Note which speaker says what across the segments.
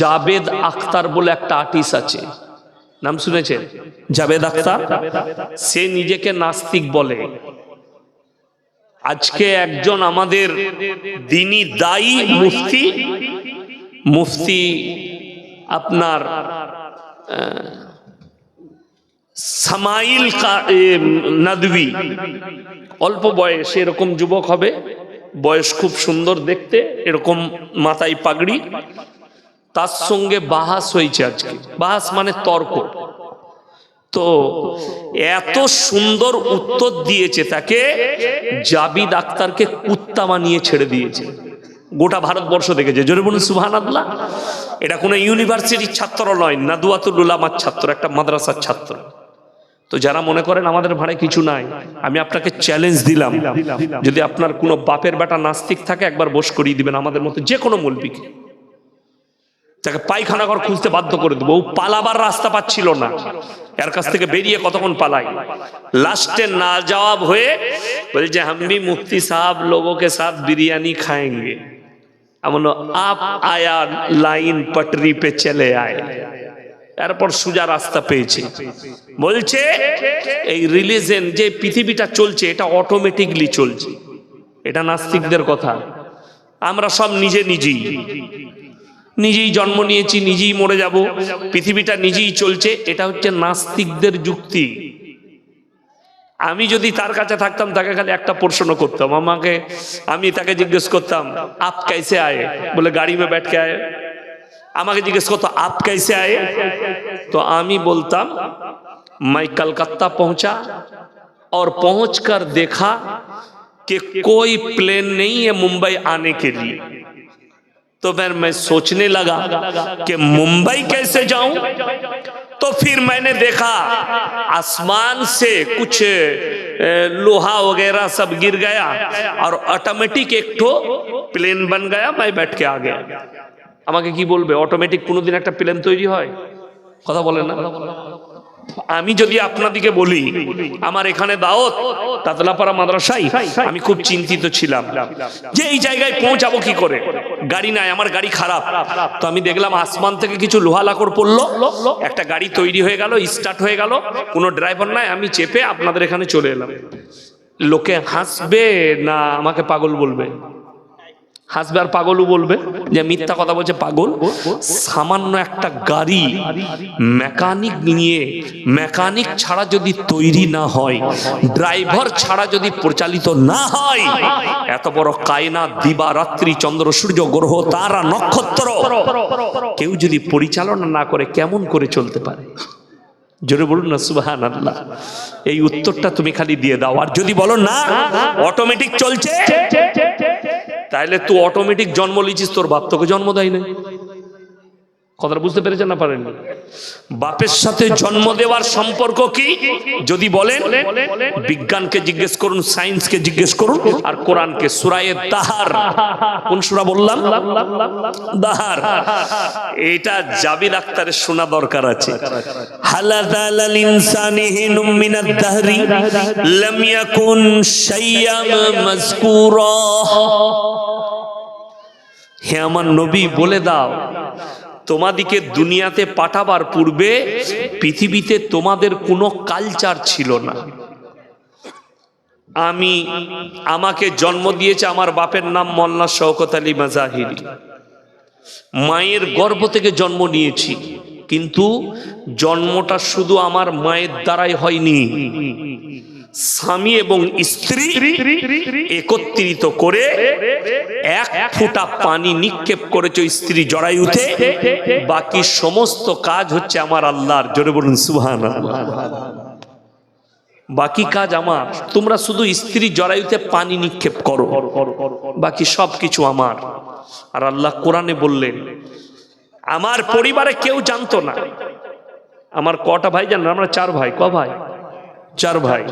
Speaker 1: জাবেদ আখতার বলে একটা আর্টিস্ট আছে। নাম শুনেছেন? জাবেদ আখতার? সে নিজেকে নাস্তিক বলে। আজকে একজন আমাদের দিনী দায়ী মুফতি। মুফতি আপনার সামাইল নাদবি অল্প বয়স এরকম যুবক হবে। বয়স খুব সুন্দর দেখতে, এরকম মাথায় পাগড়ি। তার সঙ্গে বাহাস হয়েছে আজকে। বাহাস মানে তর্ক। তো এত সুন্দর উত্তর দিয়েছে তাকে জাবিদ আক্তারকে কুত্তা বানিয়ে ছেড়ে দিয়েছে। গোটা ভারতবর্ষ দেখেছে। জোরে বলুন সুহান আদলা এটা কোনো ইউনিভার্সিটির ছাত্র নয়, নাদুয়াতুল উলামার ছাত্র, একটা মাদ্রাসার ছাত্র। তো যারা মনে করেন আমাদের ভাড়ে কিছু নাই, আমি আপনাকে চ্যালেঞ্জ দিলাম। যদি আপনার কোনো বাপের বেটা নাস্তিক থাকে, একবার বস করিয়ে দিবেন আমাদের মতো যে কোনো মলবিকে। তাকে পায়খানা ঘর খুঁজতে বাধ্য করে দেবো, ও পালাবার রাস্তা পাচ্ছিল না। এর কাছ থেকে বেরিয়ে কতক্ষণ পালাই? লাস্টে না জবাব হয়ে বলছে হামি মুফতি সাহাব লোগোকে সাথ বিরিয়ানি খায়েঙ্গে। এমন আপ আয়া লাইন পটরি পে চলে আয়। এরপর সোজা রাস্তা পেয়েছে। বলছে, এই রিলিজেন যে পৃথিবীটা চলছে, এটা অটোমেটিকলি চলছে। এটা নাস্তিকদের কথা। আমরা সব নিজে নিজেই। নিজেই জন্ম নিয়েছি নিজেই মরে যাব পৃথিবীটা নিজেই চলছে এটা হচ্ছে নাস্তিকদের যুক্তি আমি যদি তার কাছে থাকতাম তাকে খালি একটা প্রশ্ন করতাম আমাকে আমি তাকে জিজ্ঞেস করতাম আপ कैसे आए বলে গাড়ি में बैठ के आए আমাকে জিজ্ঞেস করতো আপ कैसे आए तो আমি বলতাম मैं कलकत्ता पहुंचा और पहुंचकर देखा कि कोई प्लेन नहीं है मुंबई आने के लिए तो फिर मैं सोचने लगा कि मुंबई कैसे जाऊं तो फिर मैंने देखा आसमान से कुछ ए, लोहा वगैरह सब गिर गया और ऑटोमेटिक एक ठो প্লেন बन गया मैं बैठ के आ गया আমাকে কি বলবে অটোমেটিক কোনোদিন একটা প্লেন তৈরি হয় কথা বলেন না আমি যদি আপনাদিকে বলি, আমার এখানে দাওত তাতলাপাড়া মাদ্রাসায়, আমি খুব চিন্তিত ছিলাম। যে এই জায়গায় পৌঁছাবো কি করে? গাড়ি নাই, আমার গাড়ি খারাপ। তো আমি দেখলাম আসমান থেকে কিছু লোহা লাকড় পড়ল, একটা গাড়ি তৈরি হয়ে গেল স্টার্ট হয়ে গেল, কোনো ড্রাইভার নাই, আমি চেপে আপনাদের এখানে চলে এলাম। লোকে হাসবে না, আমাকে পাগল বলবে। হাসবে আর পাগলও বলবে। যে মিথ্যা কথা বলছে পাগল। সামান্য একটা গাড়ি মেকানিক নিয়ে, মেকানিক ছাড়া যদি তৈরি না হয়, ড্রাইভার ছাড়া যদি পরিচালিত না হয়, এত বড় কায়না দিবা, রাত্রি, চন্দ্র, সূর্য, গ্রহ, তারা, নক্ষত্র, কেউ যদি পরিচালনা না করে, কেমন করে চলতে পারে? জোরে বলুন না সুবাহান আল্লাহ এই উত্তরটা তুমি খালি দিয়ে দাও। আর যদি বলো না, অটোমেটিক চলছে। তাহলে তুই অটোমেটিক জন্ম লিচিস তোর বাপ তোকে জন্ম দেয় না কথাটা বুঝতে পেরেছেন না পারেননি? বাপের সাথে জন্ম দেওয়ার সম্পর্ক কি? যদি বলেন, বিজ্ঞানকে জিজ্ঞেস করুন, সায়েন্সকে জিজ্ঞেস করুন, আর কোরআনকে সুরায়ে দাহার। কোন সুরা বললাম? দাহার। এটা জাবির আক্তারের শোনা দরকার আছে। হালাদাল আল ইনসানি হিনুম মিনাদ দাহরি, লাম ইয়াকুন শাইয়াম মাযকুরা। হে আমার নবী, বলে দাও তোমাদিকে দুনিয়াতে পাঠাবার পূর্বে পৃথিবীতে তোমাদের কোনো কালচার ছিল না। আমি, আমাকে জন্ম দিয়েছে আমার বাপের নাম মোল্লা শওকত আলী মাজাহিরি। মায়ের গর্ভ থেকে জন্ম নিয়েছি, কিন্তু জন্মটা শুধু আমার মায়ের দ্বারাই হয়নি। স্বামী এবং স্ত্রী একত্রিত করে এক ফোঁটা পানি নিক্ষেপ করেছে স্ত্রী জড়ায়ুতে বাকি সমস্ত কাজ হচ্ছে আমার আল্লাহর, জোরে বলুন সুহান বাকি কাজ আমার। তোমরা শুধু স্ত্রী জড়ায়ুতে পানি নিক্ষেপ করো। বাকি সব কিছু আমার। আর আল্লাহ কোরআনে বললেন, আমার পরিবারে কেউ জানতো না। আমার কটা ভাই জানেন? আমরা চার ভাই। ক ভাই? চার ভাই।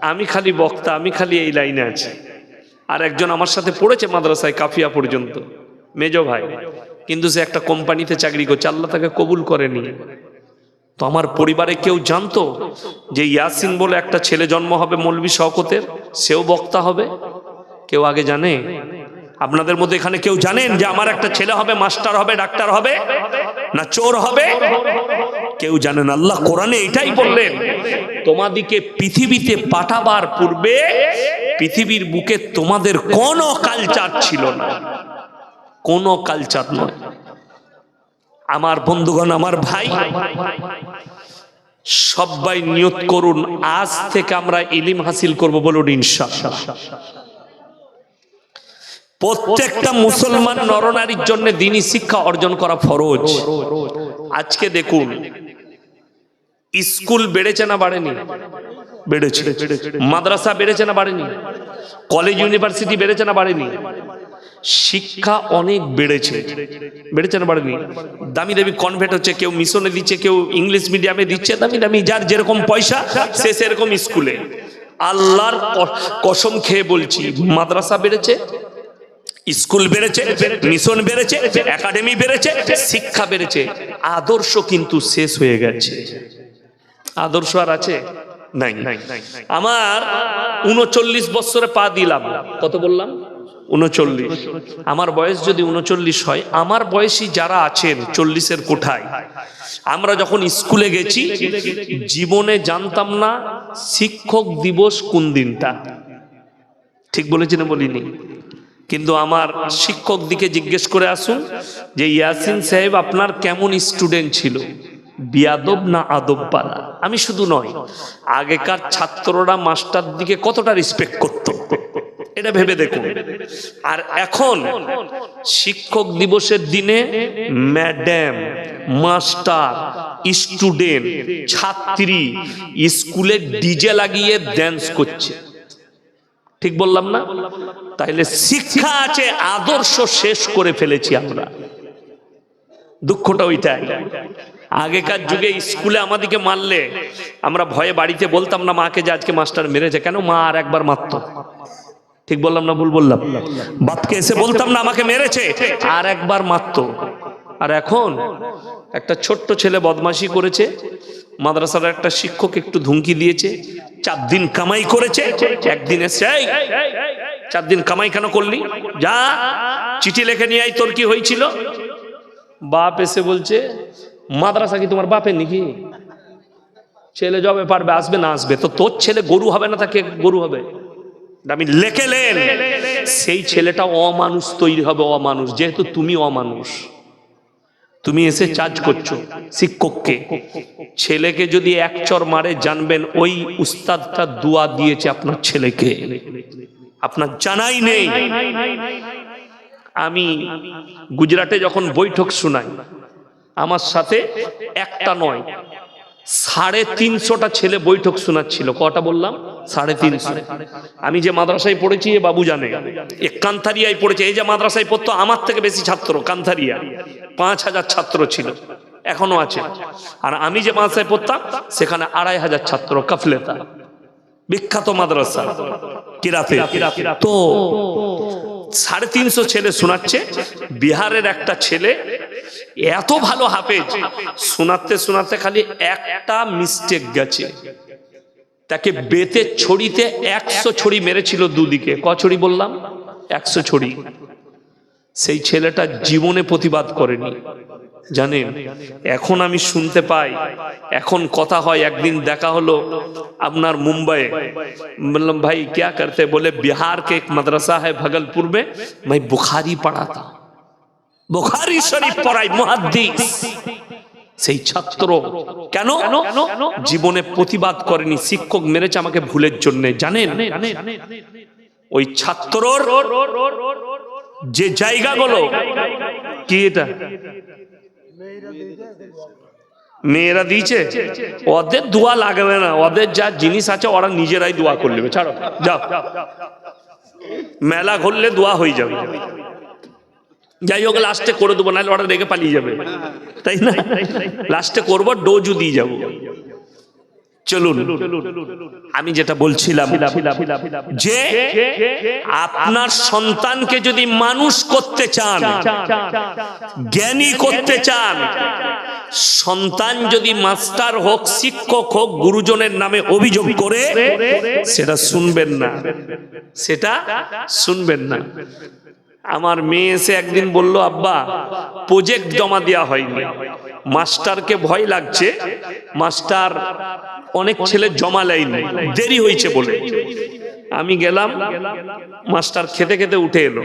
Speaker 1: আমি খালি বক্তা, আমি খালি এই লাইনে আছি। আর একজন আমার সাথে পড়েছে মাদ্রাসায় কাফিয়া পর্যন্ত, মেজ ভাই। কিন্তু সে একটা কোম্পানিতে চাকরি করছে, আল্লাহ তাকে কবুল করেনি। তো আমার পরিবারে কেউ জানতো যে ইয়াসিন বলে একটা ছেলে জন্ম হবে মৌলবী শওকতের, সেও বক্তা হবে? কেউ আগে জানে? আপনাদের মধ্যে এখানে কেউ জানেন যে আমার একটা ছেলে হবে, মাস্টার হবে, ডাক্তার হবে? না, চোর হবে? কেউ জানেন? আল্লাহ কোরআনে এটাই বললেন, তোমাদিকে পৃথিবীতে পাঠাবার পূর্বে পৃথিবীর বুকে তোমাদের কোনো কালচার ছিল না। কোনো কালচার নয়। আমার বন্ধুগণ, আমার ভাই, সবাই নিয়ত করুন, আজ থেকে আমরা ইলিম হাসিল করব বলুন ইনশাআল্লাহ। প্রত্যেকটা মুসলমান নরনারীর জন্য দিনী শিক্ষা অর্জন করা ফরজ। আজকে দেখুন স্কুল বেড়েছে না বাড়েনি? বেড়েছে। মাদ্রাসা বেড়েছে না বাড়েনি? কলেজ ইউনিভার্সিটি বেড়েছে না বাড়েনি? শিক্ষা অনেক বেড়েছে। বেড়েছে না বাড়েনি? দামি দামি কনভেন্ট হচ্ছে কেউ মিশনে দিচ্ছে কেউ ইংলিশ মিডিয়ামে দিচ্ছে দামি দামি যার যেরকম পয়সা সে সেরকম স্কুলে। আল্লাহর কসম খেয়ে বলছি মাদ্রাসা বেড়েছে স্কুল বেড়েছে, মিশন বেড়েছে, একাডেমি বেড়েছে, শিক্ষা বেড়েছে। আদর্শ কিন্তু শেষ হয়ে গেছে। আদর্শ আর আছে? নাই। আমার উনচল্লিশ বছরে পা দিলাম। কত বললাম? উনচল্লিশ। আমার বয়স যদি উনচল্লিশ হয়, আমার বয়সী যারা আছেন চল্লিশের কোঠায়, আমরা যখন স্কুলে গেছি, জীবনে জানতাম না শিক্ষক দিবস কোন দিনটা। ঠিক বলেছি না বলিনি? কিন্তু আমার শিক্ষক দিকে জিজ্ঞেস করে আসুন যে, ইয়াসিন সাহেব, আপনার কেমন স্টুডেন্ট ছিল? বিয়াদব না আদব পালা আমি শুধু নয়, আগেকার ছাত্ররা মাস্টার দিকে কতটা রেসপেক্ট করত, এটা ভেবে দেখুন। আর এখন শিক্ষক দিবসের দিনে ম্যাডাম মাস্টার স্টুডেন্ট ছাত্রী, স্কুলে ডিজে লাগিয়ে ড্যান্স করছে। ঠিক বললাম না? তাইলে শিক্ষা আছে, আদর্শ শেষ করে ফেলেছি আমরা। দুঃখটা ওইটাই। আগেকার যুগে স্কুলে আমাদেরকে মারলে, আমরা ভয়ে বাড়িতে বলতাম না, মাকে যে আজকে মাস্টার মেরেছে, কেন মা আর একবার মারতো? ঠিক বললাম না, ভুল বললাম? বাপকে এসে বলতাম না, আমাকে মেরেছে, আর একবার মারতো। আর এখন একটা ছোট্ট ছেলে বদমাশি করেছে, মাদ্রাসার একটা শিক্ষক একটু ধুমকি দিয়েছে চার দিন কামাই করেছে, একদিন এসে চার দিন কামাই কেন করলি? যা চিঠি লেখে নিয়ে আই তোর কি হয়েছিল? বাপ এসে বলছে, মাদ্রাসা কি তোমার বাপের নাকি? ছেলে জবে পারবে, আসবে না আসবে। তো তোর ছেলে গরু হবে না, তাকে গরু হবে? আমি লেখেলেন সেই ছেলেটা অমানুষ, তৈরি হবে অমানুষ। যেহেতু তুমি অমানুষ তুমি এসে চার্জ করছ শিক্ষককে। ছেলেকে যদি এক চর মারে, জানবেন ওই উস্তাদটা দোয়া দিয়েছে আপনার ছেলেকে। আপনার জানাই নেই। আমি গুজরাটে যখন বৈঠক শোনাই, আমার সাথে একটা নয় সাড়ে তিনশোটা ছেলে বৈঠক শোনাচ্ছিল। কটা বললাম? সাড়ে তিনশো। আমি যে মাদ্রাসায় পড়েছি, এ বাবু জানে। এ কান্থারিয়ায় পড়েছে। এই যে মাদ্রাসায় পড়তো, আমার থেকে বেশি ছাত্র কান্থারিয়া। পাঁচ হাজার ছাত্র ছিল। এখনও আছে। আর আমি যে মাদ্রাসায় পড়তাম, সেখানে আড়াই হাজার ছাত্র কাফলেতা। বিখ্যাত মাদ্রাসা। কিরাতে। তো সাড়ে তিনশো ছেলে শোনাচ্ছে। বিহারের একটা ছেলে এত ভালো হাফেজ, শোনাতে শোনাতে খালি একটা মিস্টেক গেছে। তাকে বেতের ছড়িতে একশো ছড়ি মেরেছিল দুদিকে। ক ছড়ি বললাম? একশো ছড়ি। সেই ছেলেটা জীবনে প্রতিবাদ করেনি। জানেন, এখন আমি শুনতে পাই, এখন কথা হয়, একদিন দেখা হলো আপনার মুম্বাই বললাম, ভাই, ক্যা করতে? বলে, বিহার কে এক মাদ্রাসা হ্যাঁ ভগলপুর মে, ভাই, বুখারি পড়াতাম বুখারি শরীফ পড়াই মুহাদ্দিস। সেই ছাত্র কেন? জীবনে প্রতিবাদ করেনি, শিক্ষক মেরেছে আমাকে ভুলের জন্য, জানেন? ওই ছাত্রর যে জায়গাগুলো, কি এটা? মেয়েরা দিয়েছে? ওদের দোয়া লাগবে না, ওদের যা জিনিস আছে ওরা নিজেরাই দোয়া করে নেবে ছাড়ো, যাও। মেলা ঘুরলে দোয়া হয়ে যাবে। যাই হোক লাস্টে করে দেবো, নাহলে ওরা রেগে পালিয়ে যাবে। তাই না? লাস্টে করব ডোজু দিয়ে যাব। চলুন, আমি যেটা বলছিলাম যে আপনার সন্তানকে যদি মানুষ করতে চান, জ্ঞানী করতে চান, সন্তান যদি মাস্টার হোক, শিক্ষক হোক, গুরুজনের নামে অভিযোগ করে, সেটা শুনবেন না। সেটা শুনবেন না। আমার মেয়ে এসে একদিন বলল আব্বা প্রজেক্ট জমা দেওয়া হয়নি। মাস্টারকে ভয় লাগছে। মাস্টার অনেক ছেলে জমা লাইনি দেরি হয়েছে বলে। আমি গেলাম। মাস্টার খেতে খেতে উঠে এলো।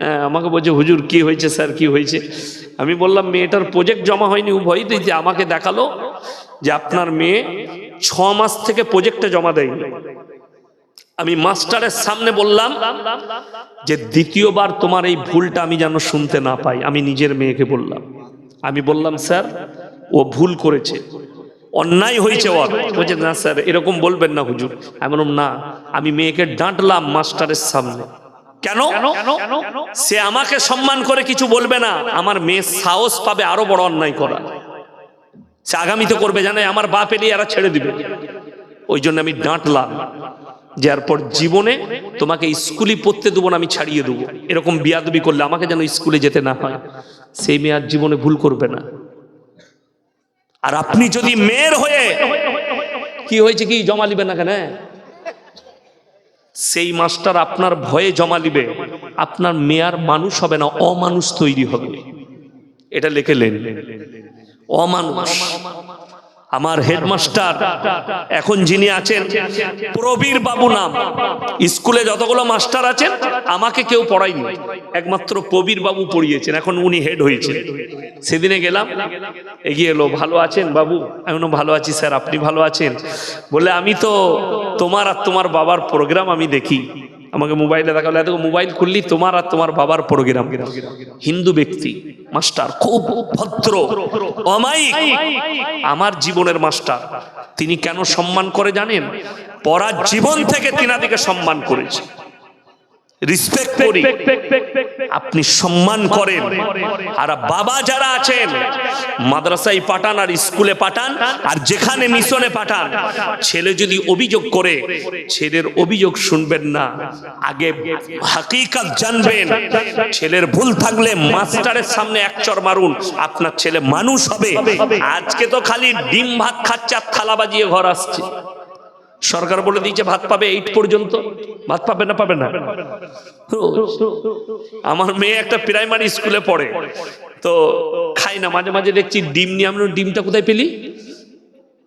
Speaker 1: হ্যাঁ, আমাকে বলছে হুজুর কি হয়েছে স্যার? কি হয়েছে? আমি বললাম মেয়েটার প্রজেক্ট জমা হয়নি ভয় দিয়েছে আমাকে দেখাল যে আপনার মেয়ে ছ মাস থেকে প্রজেক্টে জমা দেয়নি। আমি মাস্টারের সামনে বললাম যে দ্বিতীয়বার তোমার এই ভুলটা আমি যেন শুনতে না পাই, আমি নিজের মেয়েকে বললাম। আমি বললাম, স্যার, ও ভুল করেছে। অন্যায় হয়েছে ওর। বলছে, না স্যার, এরকম বলবেন না হুজুর। বললাম, না, আমি মেয়েকে ডাঁটলাম মাস্টারের সামনে। কেন? সে আমাকে সম্মান করে কিছু বলবে না। আমার মেয়ে সাহস পাবে আরও বড় অন্যায় করা সে আগামীতে করবে, জানে, আমার বাপ এলিয়ে এরা ছেড়ে দিবে। ওই জন্য আমি ডাঁটলাম। যে পর জীবনে তোমাকে স্কুলে পড়তে দেবো না, আমি ছাড়িয়ে দেবো। এরকম বিয়াদবি করলে আমাকে যেন স্কুলে যেতে না হয়। সেই মেয়ে আর জীবনে ভুল করবে না। আর আপনি যদি মেয়ের হয়ে কি হয়েছে কি, জমা লিবেন না কেন সেই মাস্টার আপনার ভয়ে জমা লিবে। আপনার মেয়ার মানুষ হবে না, অমানুষ তৈরি হবে। এটা লিখেলেন অমানুষ। আমার হেডমাস্টার, এখন যিনি আছেন, প্রবীর বাবু নাম। স্কুলে যতগুলো মাস্টার আছেন, আমাকে কেউ পড়ায়নি। একমাত্র প্রবীর বাবু পড়িয়েছেন, এখন উনি হেড হয়েছেন। সেদিনে গেলাম, এগিয়ে এলো, ভালো আছেন বাবু? আমি ভালো আছি স্যার, আপনি ভালো আছেন? বলে আমি তো তোমার আর তোমার বাবার প্রোগ্রাম আমি দেখি। আমাকে মোবাইলে দেখাল, এত মোবাইল খুললি তোমার আর তোমার বাবার প্রোগ্রাম হিন্দু ব্যক্তি, মাস্টার, খুব ভদ্র, অমায়িক। আমার জীবনের মাস্টার, তিনি কেন সম্মান করে জানেন? পড়ার জীবন থেকে তিনাদিকে সম্মান করেছে। রিসপেক্ট করি। আপনি সম্মান করেন। আর বাবা যারা আছেন মাদ্রাসায় পাঠান আর স্কুলে পাঠান আর যেখানে মিশনে পাঠান ছেলে যদি অভিযোগ করে ছেলের অভিযোগ শুনবেন না। আগে হাকিকাত জানবেন। ছেলের ভুল থাকলে মাস্টারের সামনে এক চর মারুন আপনার ছেলে মানুষ হবে। আজকে তো খালি ডিম ভাত খাচ্ছে আর থালা বাজিয়ে ঘর আসছে। সরকার বলে দিয়েছে ভাত পাবে এইট পর্যন্ত। ভাত পাবে না পাবে না? আমার মেয়ে একটা প্রাইমারি স্কুলে পড়ে। তো খাই না মাঝে মাঝে দেখছি ডিম নিয়ে আমি বললাম, ডিমটা কোথায় পেলি?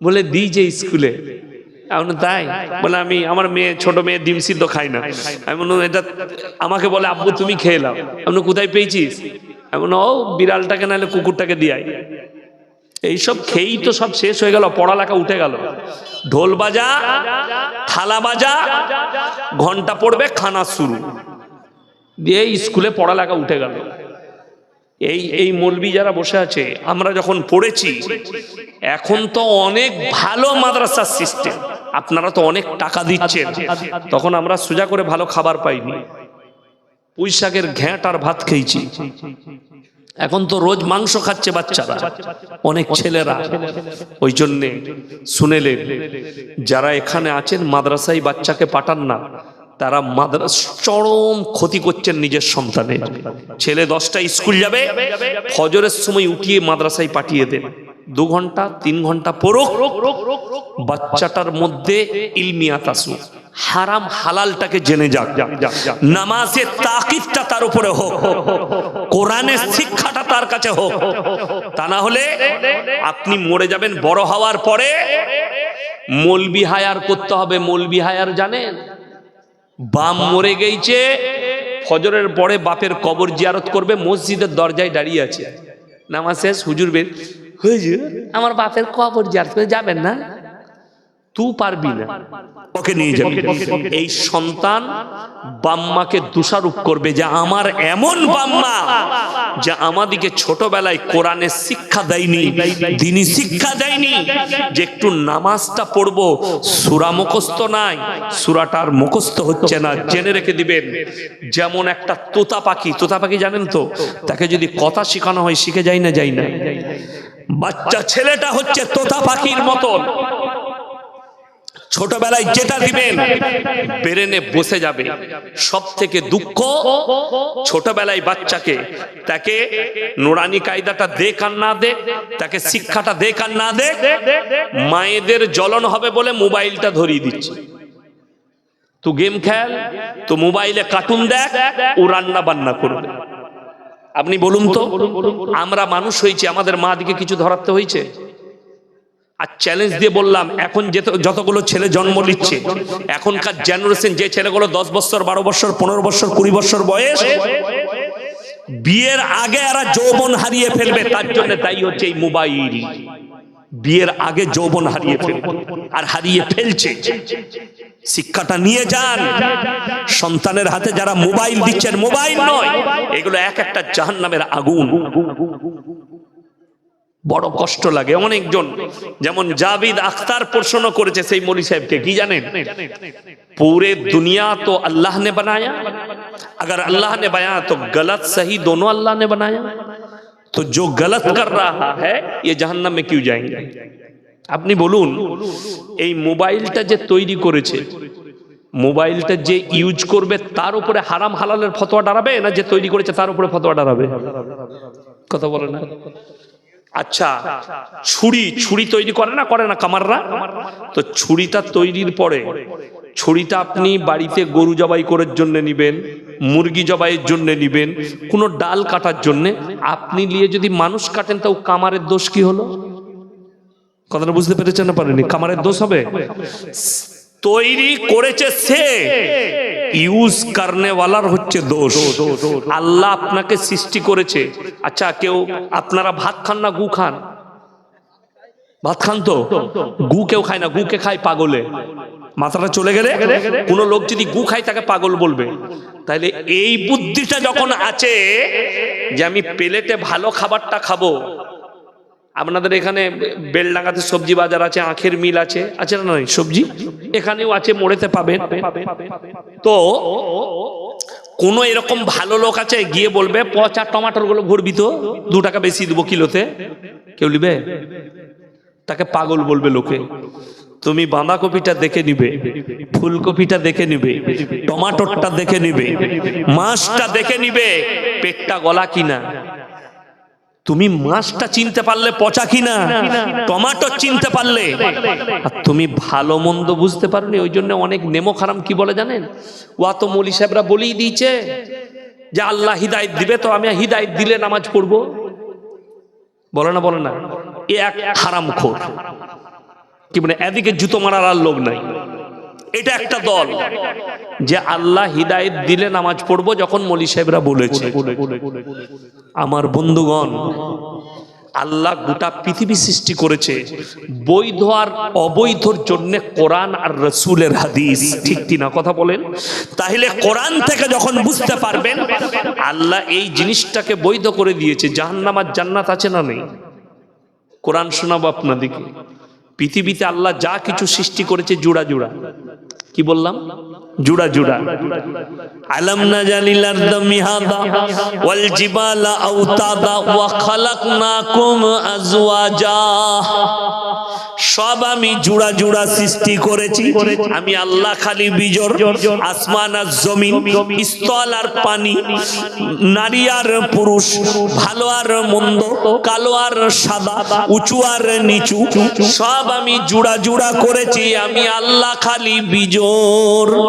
Speaker 1: বলে দিই যে স্কুলে তাই? বলে আমি আমার মেয়ে ছোট মেয়ে ডিম সিদ্ধ খাই না। আমি এটা আমাকে বলে আব্বু তুমি খেয়ে নাও। আমি কোথায় পেয়েছিস? বললাম, ও বিড়ালটাকে নাহলে কুকুরটাকে দিয়াই এইসব খেয়েই তো সব শেষ হয়ে গেল, পড়ালেখা উঠে গেল। ঢোল বাজা, থালা বাজা, ঘণ্টা পড়বে, খানা শুরু। দিয়ে স্কুলে পড়ালেখা উঠে গেল। এই এই মলবি যারা বসে আছে, আমরা যখন পড়েছি, এখন তো অনেক ভালো মাদ্রাসার সিস্টেম আপনারা তো অনেক টাকা দিচ্ছেন। তখন আমরা সোজা করে ভালো খাবার পাইনি। পুঁই শাকের ঘ্যাঁট আর ভাত খেয়েছি। এখন তো রোজ মাংস খাচ্ছে বাচ্চারা। অনেক ছেলেরা। ওই জন্যে শুনেলেন যারা এখানে আছেন, মাদ্রাসায় বাচ্চাকে পাঠান না, তারা মাদ্রাস চরম ক্ষতি করছেন নিজের সন্তানের ছেলে দশটা স্কুল যাবে, ফজরের সময় উঠিয়ে মাদ্রাসায় পাঠিয়ে দেন। দু ঘণ্টা, তিন ঘণ্টা পড়ুক বাচ্চাটার মধ্যে ইলমিয়াত আসুক। হারাম হালালটাকে জেনে যাক। নামাজের তাকিদটা তার উপরে হোক, কোরআনের শিক্ষাটা তার কাছে হোক। তা না হলে আপনি মরে যাবেন বড় হওয়ার পরে মলবি হায়ার করতে হবে। মলবি হায়ার জানেন? বাম মরে গেছে ফজরের পরে বাপের কবর জিয়ারত করবে, মসজিদের দরজায় দাঁড়িয়ে আছে। নামাজ শেষ, হুজুর বের। হুজুর, আমার বাপের কবর জিয়ারত করে যাবেন না? তুই পারবি না। ওকে নিয়ে যাবি। এই সন্তান বাম্মাকে দোষারোপ করবে যে আমার এমন বাম্মা যে আমাদিকে ছোটবেলায় কোরআনের শিক্ষা দেয়নি দিনী শিক্ষা দেয়নি। যে একটু নামাজটা পড়ব সুরা মুখস্থ নাই সুরাটার মুখস্থ হচ্ছে না জেনে রেখে দিবেন। যেমন একটা তোতা পাখি তোতা পাখি জানেন তো? তাকে যদি কথা শেখানো হয় শিখে যায় না যায় না। বাচ্চা ছেলেটা হচ্ছে তোতা পাখির মতন। ছোটবেলায় যেটা দিবেন বেরেনে বসে যাবে। সব থেকে দুঃখ ছোটবেলায় বাচ্চাকে তাকে নোরানি কায়দাটা দেখ আর না দেখ তাকে শিক্ষাটা দেখ আর না দেখ মায়েদের জ্বলন হবে বলে মোবাইলটা ধরিয়ে দিচ্ছে। তো গেম খেল তো মোবাইলে কার্টুন দেখ ও রান্না বান্না করবে। আপনি বলুন তো আমরা মানুষ হয়েছি আমাদের মা দিকে কিছু ধরাতে হয়েছে? আর চ্যালেঞ্জ দিয়ে বললাম, এখন যে যতগুলো ছেলে জন্ম নিচ্ছে, এখনকার জেনারেশন যে ছেলেগুলো দশ বছর, বারো বছর, পনেরো বছর, কুড়ি বছর বয়স, বিয়ের আগে এরা যৌবন হারিয়ে ফেলবে, তার জন্য তাই হচ্ছে এই মোবাইল বিয়ের আগে যৌবন হারিয়ে ফেলবে, আর হারিয়ে ফেলছে। শিক্ষাটা নিয়ে যান। সন্তানের হাতে যারা মোবাইল দিচ্ছেন মোবাইল নয়, এগুলো এক একটা জাহান নামের আগুন। বড় কষ্ট লাগে অনেকজন যেমন জাবিদ আখতার প্রশ্ন করেছে সেই মলি সাহেবকে কি জানেন पूरे दुनिया तो अल्लाह ने बनाया अगर अल्लाह ने बनाया तो गलत सही दोनों अल्लाह ने बनाया तो जो गलत कर रहा है ये जहन्नम में क्यों जाएंगे আপনি বলুন এই মোবাইলটা যে তৈরি করেছে মোবাইলটা যে ইউজ করবে তার উপরে হারাম হালালের ফতোয়া দাঁড়াবে না যে তৈরি করেছে তার উপরে ফতোয়া দাঁড়াবে কথা বলে না আচ্ছা ছুরি ছুরি তৈরি করে না করে না কামাররা? তো ছুরিটা তৈরির পরে, ছুরিটা আপনি বাড়িতে গরু জবাই করার জন্য নিবেন, মুরগি জবাইয়ের জন্য নিবেন, কোনো ডাল কাটার জন্য। আপনি নিয়ে যদি মানুষ কাটেন, তাও কামারের দোষ কি হলো? কথাটা বুঝতে পেরেছেন না পারেনি কামারের দোষ হবে? তৈরি করেছে সে। ইউজ করনে ওয়ালার হচ্ছে দোষ। আল্লাহ আপনাকে সৃষ্টি করেছে। আচ্ছা কেউ আপনারা ভাত খান না গু খান? ভাত খান তো? গু কেউ খায় না, গুকে খায় পাগলে। মাথাটা চলে গেলে কোন লোক যদি গু খায়, তাকে পাগল বলবে। তাহলে এই বুদ্ধিটা যখন আছে যে আমি প্লেটে ভালো খাবারটা খাব আপনাদের এখানে বেলডাঙ্গাতে সবজি বাজার আছে, আখের মিল আছে। আছে না নয় সবজি? এখানেও আছে, মোড়েতে পাবেন। তো কোন এরকম ভালো লোক আছে, গিয়ে বলবে, পচা টমাটোরগুলো ভরবি তো, দু টাকা বেশি দেবো কিলোতে। কেউ নিবে? তাকে পাগল বলবে লোকে। তুমি বাঁধাকপিটা দেখে নিবে, ফুলকপিটা দেখে নিবে, টমাটোরটা দেখে নিবে, মাছটা দেখে নিবে, পেটটা গলা কিনা। তুমি মাছটা চিনতে পারলে পচা কিনা? টমাটো চিনতে পারলে? আর তুমি ভালো মন্দ বুঝতে পারোনি, ওই জন্য অনেক নেমো খারাম কি বলে জানেন? ওয়া তো মলি সাহেবরা বলেই দিয়েছে যে আল্লাহ হিদায়ত দিবে, তো আমি হিদায়ত দিলে নামাজ পড়ব। বলে না বলে না। এ এক হারাম খোর কি মানে এদিকে জুতো মারার আর লোক নাই। এটা একটা দল যে আল্লাহ হিদায়ত দিলে নামাজ পড়ব যখন মলি সাহেবরা বলেছে। আমার বন্ধুগণ, আল্লাহ গোটা পৃথিবী সৃষ্টি করেছে। বৈধ আর অবৈধর জন্য কোরআন আর রসুলের হাদিস। ঠিক কিনা কথা বলেন? তাহলে কোরআন থেকে যখন বুঝতে পারবেন, আল্লাহ এই জিনিসটাকে বৈধ করে দিয়েছে। জাহান্নাম আর জান্নাত আছে না নেই? কোরআন শোনাবো আপনাদেরকে। পৃথিবীতে আল্লাহ যা কিছু সৃষ্টি করেছে জুড়া জোড়া। কি বললাম? জুড়া জুড়া। আলম না জানিল মিহাদা ওয়াল জিবালা আওতাদা ওয়া খালাকনাকুম আজওয়াজা। সব আমি জুড়া জুড়া সৃষ্টি করেছি। আমি আল্লাহ খালি বিজর আসমান আর জমিন স্থল আর পানি নারী আর পুরুষ ভালো আর মন্দ কালো আর সাদা উঁচু আর নিচু সব আমি জুড়া জুড়া করেছি। আমি আল্লাহ খালি বিজোর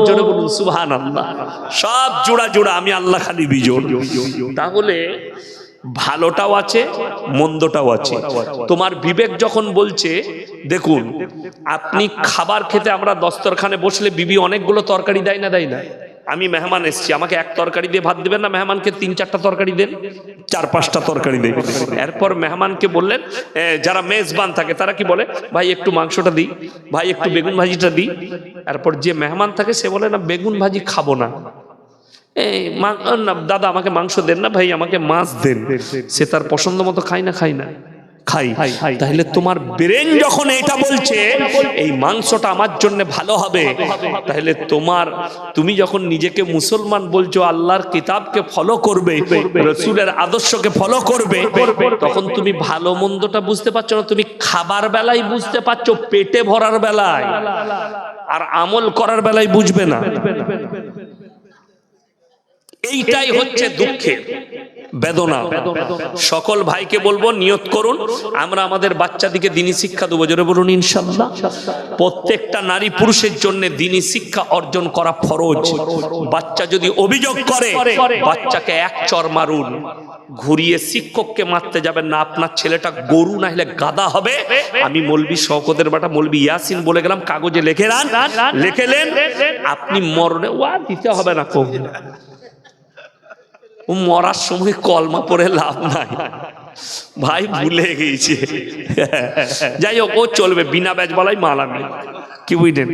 Speaker 1: জোরে বলুন সুবহান আল্লাহ সব জোড়া জোড়া আমি আল্লাহ খালি বিজোর তাহলে ভালোটাও আছে, মন্দটাও আছে। তোমার বিবেক যখন বলছে, দেখুন, আপনি খাবার খেতে আমরা দস্তরখানে বসলে বিবি অনেকগুলো তরকারি দেয় না দেয় না। আমি মেহমান এসছি, আমাকে এক তরকারি দিয়ে ভাত দেবেন না? মেহমানকে তিন, চারটা তরকারি দেন? চার, পাঁচটা তরকারি দেন। এরপর মেহমানকে বললেন যারা মেজবান থাকে, তারা কি বলে? ভাই, একটু মাংসটা দিই, ভাই, একটু বেগুন ভাজিটা দিই। এরপর যে মেহমান থাকে, সে বলে, না, বেগুন ভাজি খাব না। এই দাদা আমাকে মাংস দেন না ভাই আমাকে মাছ দেন। সে তার পছন্দ মতো খাই না খাই না। খাই তাহলে তোমার ব্রেন যখন এটা বলছে এই মাংসটা আমার জন্য ভালো হবে। তাহলে তোমার তুমি যখন নিজেকে মুসলমান বলছো আল্লাহর কিতাবকে ফলো করবে রসুলের আদর্শকে ফলো করবে তখন তুমি ভালো মন্দটা বুঝতে পারছ না তুমি খাবার বেলায় বুঝতে পারছ পেটে ভরার বেলায়। আর আমল করার বেলায় বুঝবে না। এইটাই হচ্ছে দুঃখের বেদনা। সকল ভাইকে বলব, নিয়ত করুন। আমরা আমাদের বাচ্চাদিকে দিনী শিক্ষা দেবো। জোরে বলুন ইনশাল্লাহ প্রত্যেকটা নারী পুরুষের জন্য দিনী শিক্ষা অর্জন করা ফরজ। বাচ্চা যদি অভিযোগ করে, বাচ্চাকে এক চর মারুন। ঘুরিয়ে শিক্ষককে মারতে যাবেন না, আপনার ছেলেটা গরু না হলে গাদা হবে। আমি মলবি শওকতের বাটা, মলবি ইয়াসিন বলে গেলাম, কাগজে লিখে রান লিখেলেন আপনি মরণে ওয়া দিতে হবে না কম মরার সময় কলমা পরে লাভ নাই। ভাই ভুলে গেছে যাই হোক, ও চলবে, বিনা ব্যাচ বলাই মালামি কি বুঝলেন?